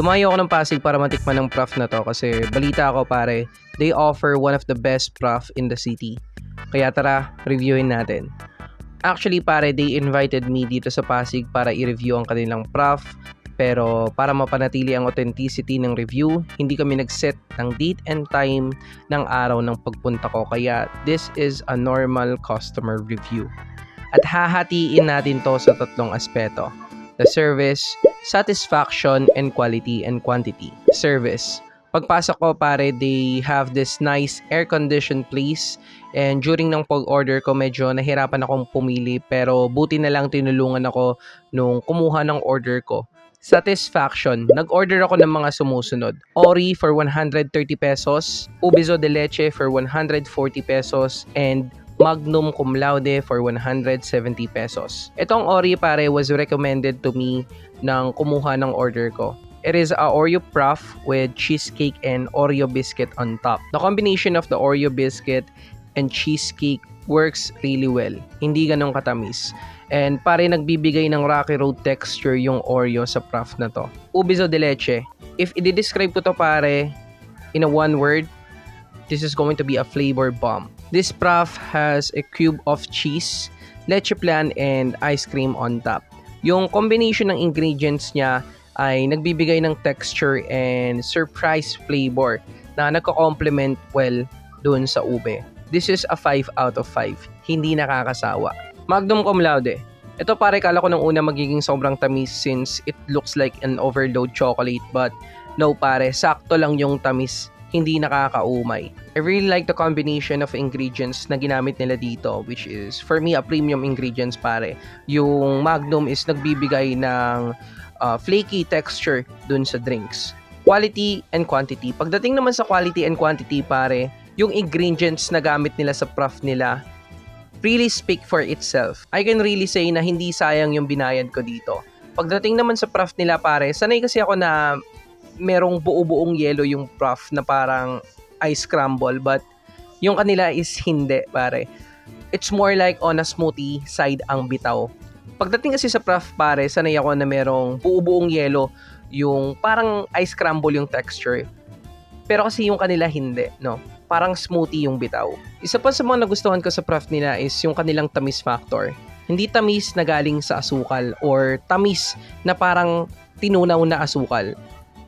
Dumayo ako ng Pasig para matikman ng prof na to kasi balita ako pare, they offer one of the best prof in the city. Kaya tara, reviewin natin. Actually pare, they invited me dito sa Pasig para i-review ang kanilang prof. Pero para mapanatili ang authenticity ng review, hindi kami nag-set ng date and time ng araw ng pagpunta ko. Kaya this is a normal customer review. At hahatiin natin to sa tatlong aspeto. The service, satisfaction, and quality and quantity. Service. Pagpasok ko pare, they have this nice air-conditioned place and during ng pag-order ko medyo nahirapan akong pumili pero buti na lang tinulungan ako nung kumuha ng order ko. Satisfaction. Nag-order ako ng mga sumusunod. Ori for 130 pesos, Ubizo de leche for 140 pesos, and Magnum Cum Laude for 170 pesos. Itong Ori pare was recommended to me ng kumuha ng order ko. It is a Oreo puff with cheesecake and Oreo biscuit on top. The combination of the Oreo biscuit and cheesecake works really well. Hindi ganun katamis. And pare nagbibigay ng rocky road texture yung Oreo sa puff na to. Ubizo de leche. If i-describe ko to pare in a one word, this is going to be a flavor bomb. This puff has a cube of cheese, leche plan, and ice cream on top. Yung combination ng ingredients niya ay nagbibigay ng texture and surprise flavor na nagko-complement well dun sa ube. This is a 5 out of 5. Hindi nakakasawa. Magnum cum laude. Ito pare kala ko nung una magiging sobrang tamis since it looks like an overload chocolate but no pare, sakto lang yung tamis hindi nakakaumay. I really like the combination of ingredients na ginamit nila dito which is for me a premium ingredients pare. Yung Magnum is nagbibigay ng uh, flaky texture dun sa drinks. Quality and quantity. Pagdating naman sa quality and quantity pare, yung ingredients na gamit nila sa prof nila really speak for itself. I can really say na hindi sayang yung binayad ko dito. Pagdating naman sa prof nila pare, sanay kasi ako na merong buo-buong yelo yung prof na parang ice crumble but yung kanila is hindi pare. It's more like on a smoothie side ang bitaw. Pagdating kasi sa prof pare, sanay ako na merong buo-buong yelo yung parang ice crumble yung texture. Pero kasi yung kanila hindi, no? Parang smoothie yung bitaw. Isa pa sa mga nagustuhan ko sa prof nila is yung kanilang tamis factor. Hindi tamis na galing sa asukal or tamis na parang tinunaw na asukal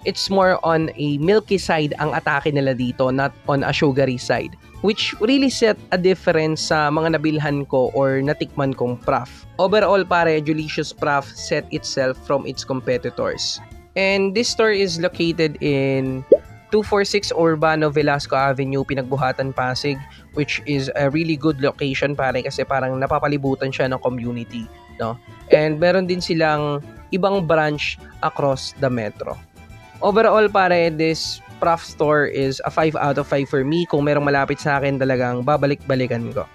it's more on a milky side ang atake nila dito, not on a sugary side. Which really set a difference sa mga nabilhan ko or natikman kong prof. Overall pare, Delicious Prof set itself from its competitors. And this store is located in 246 Urbano Velasco Avenue, Pinagbuhatan, Pasig, which is a really good location pare kasi parang napapalibutan siya ng community, no? And meron din silang ibang branch across the metro. Overall pare, this prof store is a 5 out of 5 for me. Kung merong malapit sa akin, talagang babalik-balikan ko.